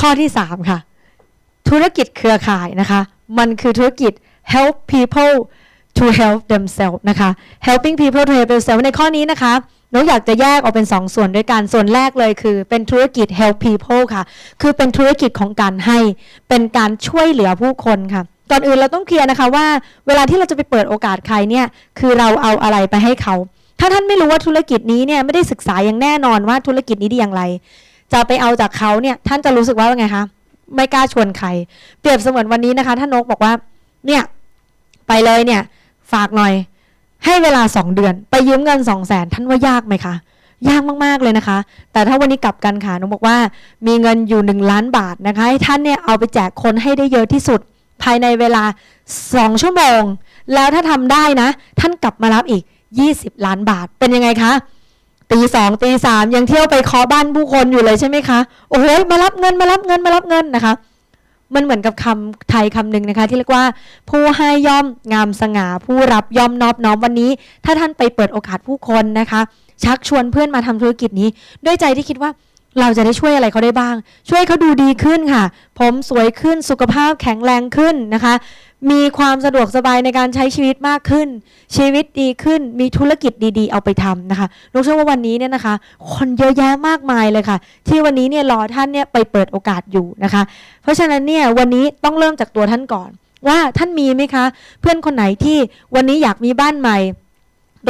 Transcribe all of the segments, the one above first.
ข้อที่ 3 ค่ะ ธุรกิจเครือข่ายนะคะ มันคือธุรกิจ help people to help themselves นะคะ helping people to help themselves ในข้อนี้นะคะนกอยากจะแยกออกเป็น 2 ส่วนด้วยกัน ส่วนแรกเลยคือ เป็นธุรกิจ help people ค่ะ คือเป็นธุรกิจของการให้ เป็นการช่วยเหลือผู้คนค่ะ ก่อนอื่นเราต้องเคลียร์นะคะว่า เวลาที่เราจะไปเปิดโอกาสใครเนี่ย คือเราเอาอะไรไปให้เขา ถ้าท่านไม่รู้ว่าธุรกิจนี้เนี่ยไม่ได้ศึกษาอย่างแน่นอนว่าธุรกิจนี้ดีอย่างไร จะไปเอาจากเขาเนี่ย ท่านจะรู้สึกว่าไงคะไม่กล้าชวนใคร เปรียบเสมือนวันนี้นะคะท่านนกบอกว่า เนี่ย ไปเลยเนี่ย ฝากหน่อย ให้เวลาสองเดือน ไปยืมเงินสองแสนท่านว่ายากไหมคะยากมากๆเลยนะคะ แต่ถ้าวันนี้กลับกันค่ะนกบอกว่า มีเงินอยู่หนึ่งล้านบาทนะคะ ให้ท่านเนี่ยเอาไปแจกคนให้ได้เยอะที่สุด ภายในเวลาสองชั่วโมง แล้วถ้าทำได้นะ ท่านกลับมารับอีก 20 ล้านบาทเป็นยังไงคะ ตีสองตีสามยังเที่ยวไปเคาะบ้านผู้คนอยู่เลยใช่ไหมคะโอ้โหมารับเงินมารับเงินมารับเงินนะคะ มันเหมือนกับคำไทยคำหนึ่งนะคะ ที่เรียกว่า ผู้ให้ย่อมงามสง่าผู้รับย่อมนอบน้อมวันนี้ ถ้าท่านไปเปิดโอกาสผู้คนนะคะ ชักชวนเพื่อนมาทำธุรกิจนี้ ด้วยใจที่คิดว่าเราจะได้ช่วยอะไรเขาได้บ้าง ช่วยเขาดูดีขึ้นค่ะ ผมสวยขึ้นสุขภาพแข็งแรงขึ้นนะคะ มีความสะดวกสบายในการใช้ชีวิตมากขึ้น ชีวิตดีขึ้นมีธุรกิจดีๆ เอาไปทำนะคะนุกเชื่อว่าวันนี้เนี่ยนะคะ คนเยอะแยะมากมายเลยค่ะ ที่วันนี้เนี่ยรอท่านเนี่ยไปเปิดโอกาสอยู่นะคะ เพราะฉะนั้นเนี่ยวันนี้ต้องเริ่มจากตัวท่านก่อน ว่าท่านมีไหมคะ เพื่อนคนไหนที่วันนี้อยากมีบ้านใหม่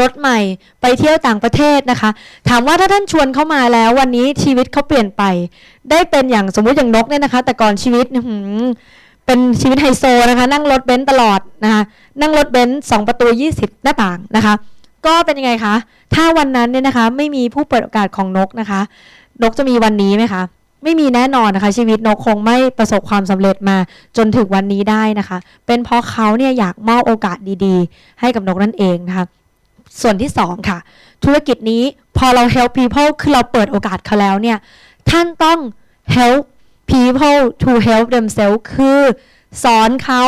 รถใหม่ไปเที่ยวต่างประเทศนะคะ ถามว่าถ้าท่านชวนเข้ามาแล้ว วันนี้ชีวิตเขาเปลี่ยนไป ได้เป็นอย่างสมมุติอย่างนกเนี่ยนะคะ แต่ก่อนชีวิตหื เป็นชีวิตไฮโซนะคะ นั่งรถเบนซ์ตลอดนะคะนั่งรถเบนซ์สองประตู 20 หน้าต่างนะคะ ก็เป็นยังไงคะ ถ้าวันนั้นเนี่ยนะคะ ไม่มีผู้เปิดโอกาสของนกนะคะ นกจะมีวันนี้ไหมคะไม่มีแน่นอนนะคะ ชีวิตนกคงไม่ประสบความสำเร็จมาจนถึงวันนี้ได้นะคะ เป็นเพราะเขาเนี่ยอยากมอบโอกาสดีๆ ให้กับนกนั่นเองนะคะ ส่วนที่สองค่ะ ธุรกิจนี้พอเรา help people คือเราเปิดโอกาสเขาแล้วเนี่ย ท่านต้อง help people to help themselves คือสอนเขา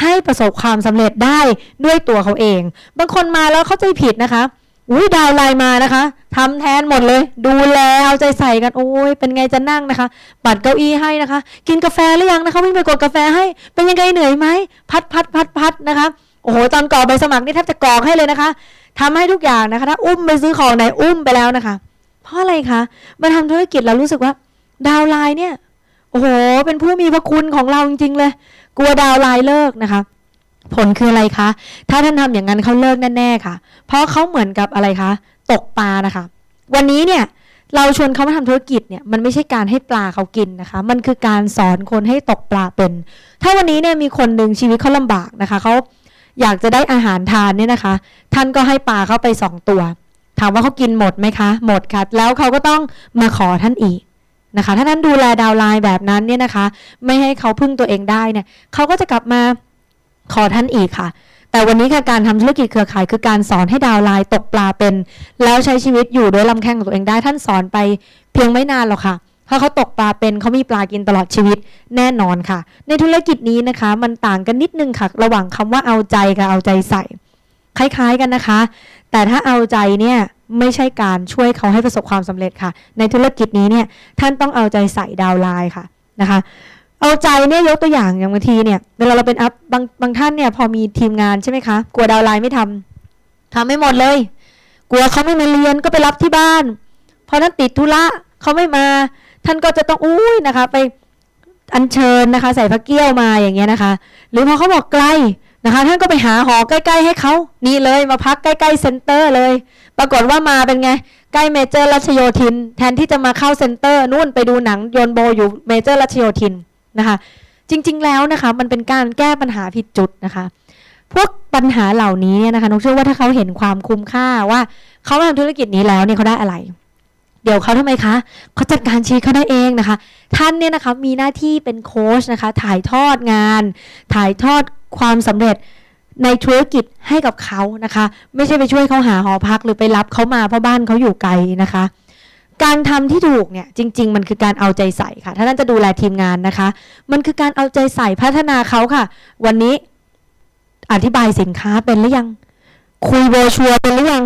ให้ประสบความสำเร็จได้ด้วยตัวเขาเอง บางคนมาแล้วเข้าใจผิดนะคะอุ้ยดาวไลน์มานะคะทำแทนหมดเลย ดูแลเอาใจใส่กัน โอ้ยเป็นไงจะนั่งนะคะ ปัดเก้าอี้ให้นะคะ กินกาแฟหรือยังนะคะวิ่งไปกดกาแฟให้ เป็นยังไงเหนื่อยไหม พัดพัดพัดพัดนะคะ โอ้โหตอนกรอกใบสมัครนี่แทบจะกรอกให้เลยนะคะทำให้ทุกอย่างนะคะ ถ้าอุ้มไปซื้อของไหนอุ้มไปแล้วนะคะ เพราะอะไรคะมาทำธุรกิจเรารู้สึกว่า ดาวไลน์เนี่ย โอ้โห เป็นผู้มีพระคุณของเราจริงๆเลย กลัวดาวลน์เลิกนะคะ ผลคืออะไรคะ ถ้าท่านทำอย่างนั้นเขาเลิกแน่ๆค่ะ เพราะเขาเหมือนกับอะไรคะ ตกปลานะคะ วันนี้เนี่ยเราชวนเขามาทำธุรกิจเนี่ยมันไม่ใช่การให้ปลาเขากินนะคะ มันคือการสอนคนให้ตกปลาเป็น ถ้าวันนี้เนี่ยมีคนหนึ่งชีวิตเขาลำบากนะคะเขาอยากจะได้อาหารทานเนี่ยนะคะ ท่านก็ให้ปลาเขาไปสองตัว ถามว่าเขากินหมดไหมคะ หมดค่ะ แล้วเขาก็ต้องมาขอท่านอีก นะคะ ถ้าท่านดูแลดาวไลน์แบบนั้นเนี่ยนะคะ ไม่ให้เขาพึ่งตัวเองได้เนี่ยเขาก็จะกลับมาขอท่านอีกค่ะ แต่วันนี้ค่ะการทำธุรกิจเครือข่ายคือการสอนให้ดาวไลน์ตกปลาเป็น แล้วใช้ชีวิตอยู่ด้วยลำแข้งของตัวเองได้ ท่านสอนไปเพียงไม่นานหรอกค่ะถ้าเขาตกปลาเป็นเขามีปลากินตลอดชีวิตแน่นอนค่ะ ในธุรกิจนี้นะคะ มันต่างกันนิดนึงค่ะ ระหว่างคำว่าเอาใจกับเอาใจใส่ คล้ายๆกันนะคะ แต่ถ้าเอาใจเนี่ย ไม่ใช่การช่วยเขาให้ประสบความสำเร็จค่ะ ในธุรกิจนี้เนี่ยท่านต้องเอาใจใส่ดาวไลน์ค่ะนะคะ เอาใจเนี่ยยกตัวอย่างอย่างบางทีเนี่ยเวลาเราเป็นอัพบางบางท่านเนี่ยพอมีทีมงานใช่ไหมคะกลัวดาวไลน์ไม่ทำทำไม่หมดเลย กลัวเขาไม่มาเรียนก็ไปรับที่บ้านพอท่านติดธุระเขาไม่มา ท่านก็จะต้องอุ้ยนะคะ ไปอัญเชิญนะคะ ใส่พระเกี้ยวมาอย่างเงี้ยนะคะ หรือพอเขาบอกไกล นะคะท่านก็ไปหาหอใกล้ ๆ ให้เขานี่เลยมาพักใกล้ๆเซ็นเตอร์เลย ปรากฏว่ามาเป็นไง ใกล้เมเจอร์รัชโยธิน แทนที่จะมาเข้าเซ็นเตอร์นู่นไปดูหนังโยนโบอยู่เมเจอร์รัชโยธินนะคะ จริงๆแล้วนะคะ มันเป็นการแก้ปัญหาผิดจุดนะคะ พวกปัญหาเหล่านี้เนี่ยนะคะนกเชื่อว่าถ้าเขาเห็นความคุ้มค่าว่าเขามาทำธุรกิจนี้แล้วเนี่ยเขาได้อะไร เดี๋ยวเขาทำไมคะเขาจัดการชีวิตเขาได้เองนะคะ ท่านเนี่ยนะคะมีหน้าที่เป็นโค้ชนะคะ ถ่ายทอดงาน ถ่ายทอดความสำเร็จในธุรกิจให้กับเขานะคะ ไม่ใช่ไปช่วยเขาหาหอพักหรือไปรับเขามาเพราะบ้านเขาอยู่ไกลนะคะ การทำที่ถูกเนี่ยจริง ๆ มันคือการเอาใจใส่ค่ะ ถ้าท่านจะดูแลทีมงานนะคะ มันคือการเอาใจใส่พัฒนาเขาค่ะ วันนี้อธิบายสินค้าเป็นหรือยัง คุยโบรชัวเป็นหรือยัง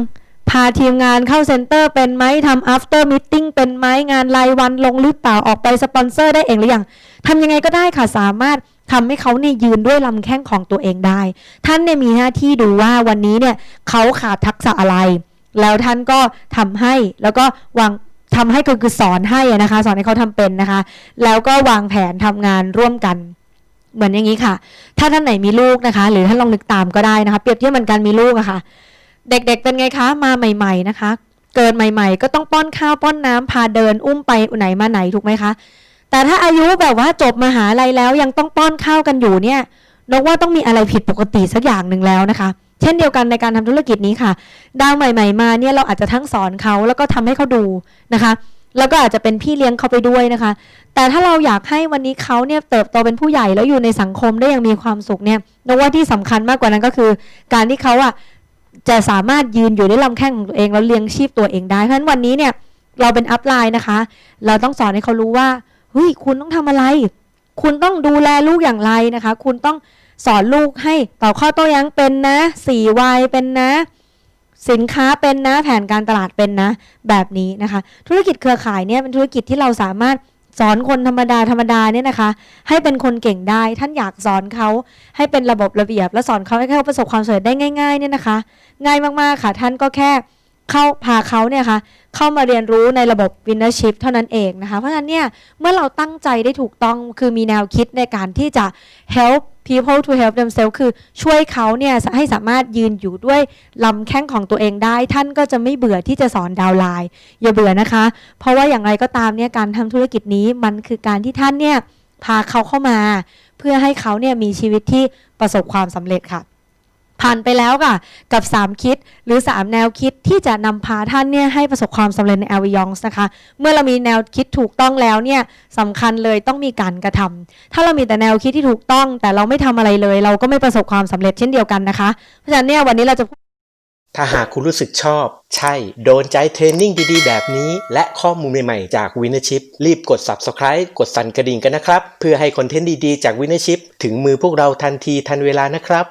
พาทีมงานเข้าเซ็นเตอร์เป็นไหมทำ after meeting เป็นไหมงานรายวันลงหรือเปล่าออกไปสปอนเซอร์ได้เองหรือยังทำยังไงก็ได้ค่ะสามารถทำให้เขาเนี่ยยืนด้วยลำแข้งของตัวเองได้ ท่านเนี่ยมีหน้าที่ดูว่าวันนี้เนี่ยเขาขาดทักษะอะไร แล้วท่านก็ทำให้แล้วก็วางทำให้ก็คือสอนให้นะคะ สอนให้เขาทำเป็นนะคะ แล้วก็วางแผนทำงานร่วมกันเหมือนอย่างนี้ค่ะ ถ้าท่านไหนมีลูกนะคะ หรือท่านลองนึกตามก็ได้นะคะ เปรียบเทียบเหมือนกันมีลูกอะค่ะ เด็กๆเป็นไงคะมาใหม่ ๆนะคะ เกิดใหม่ ๆ ก็ต้องป้อนข้าวป้อนน้ำพาเดินอุ้มไปไหนมาไหนถูกไหมคะ แต่ถ้าอายุแบบว่าจบมหาลัยแล้วยังต้องป้อนข้าวกันอยู่เนี่ยนกว่าต้องมีอะไรผิดปกติสักอย่างหนึ่งแล้วนะคะ เช่นเดียวกันในการทำธุรกิจนี้ค่ะ ดาวใหม่ ๆ มาเนี่ยเราอาจจะทั้งสอนเขาแล้วก็ทำให้เขาดูนะคะ แล้วก็อาจจะเป็นพี่เลี้ยงเขาไปด้วยนะคะ แต่ถ้าเราอยากให้วันนี้เขาเนี่ยเติบโตเป็นผู้ใหญ่แล้วอยู่ในสังคมได้อย่างมีความสุขเนี่ยนกว่าที่สำคัญมากกว่านั้นก็คือ การที่เขาอะ จะสามารถยืนอยู่ด้วยลำแข้งของตัวเองแล้วเลี้ยงชีพตัวเองได้ เพราะฉะนั้นวันนี้เนี่ยเราเป็นอัพไลน์นะคะ เราต้องสอนให้เขารู้ว่าเฮ้ยคุณต้องทำอะไร คุณต้องดูแลลูกอย่างไรนะคะ คุณต้องสอนลูกให้ต่อข้อโต้แย้งเป็นนะสี่วัยเป็นนะ สินค้าเป็นนะ แผนการตลาดเป็นนะ แบบนี้นะคะ ธุรกิจเครือข่ายเนี่ยเป็นธุรกิจที่เราสามารถ สอนคนธรรมดาธรรมดาเนี่ยนะคะ ให้เป็นคนเก่งได้ ท่านอยากสอนเขาให้เป็นระบบระเบียบ และสอนเขาให้เขาประสบความสำเร็จได้ง่ายๆเนี่ยนะคะ ง่ายมากๆค่ะ ท่านก็แค่เข้าพาเขาเนี่ยค่ะเข้ามาเรียนรู้ในระบบวินเนอร์ชิพเท่านั้นเองนะคะ เพราะฉะนั้นเนี่ยเมื่อเราตั้งใจได้ถูกต้องคือมีแนวคิดในการที่จะ help people to help themselves คือช่วยเขาเนี่ยให้สามารถยืนอยู่ด้วยลำแข้งของตัวเองได้ ท่านก็จะไม่เบื่อที่จะสอนดาวไลน์อย่าเบื่อนะคะ เพราะว่าอย่างไรก็ตามเนี่ยการทำธุรกิจนี้มันคือการที่ท่านเนี่ยพาเขาเข้ามา เพื่อให้เขาเนี่ยมีชีวิตที่ประสบความสำเร็จค่ะ ผ่านไปแล้วค่ะ กับ 3 คิดหรือ 3 แนวคิดที่จะนำพาท่านเนี่ยให้ประสบความสำเร็จใน a v i o n s นะคะ เมื่อเรามีแนวคิดถูกต้องแล้วเนี่ยสำคัญเลยต้องมีการกระทำถ้าเรามีแต่แนวคิดที่ถูกต้อง แต่เราไม่ทำอะไรเลย เราก็ไม่ประสบความสำเร็จเช่นเดียวกันนะคะ เพราะฉะนั้นเนี่ยวันนี้เราจะถ้าหากคุณรู้สึกชอบ ใช่ โดนใจเทรนนิ่งดีๆ แบบนี้ และข้อมูลใหม่ๆ จาก Winnership รีบกด Subscribe กดสั่นกระดิ่งกันนะครับ เพื่อให้คอนเทนต์ดีๆ จาก Winnership ถึงมือพวกเราทันทีทันเวลานะครับ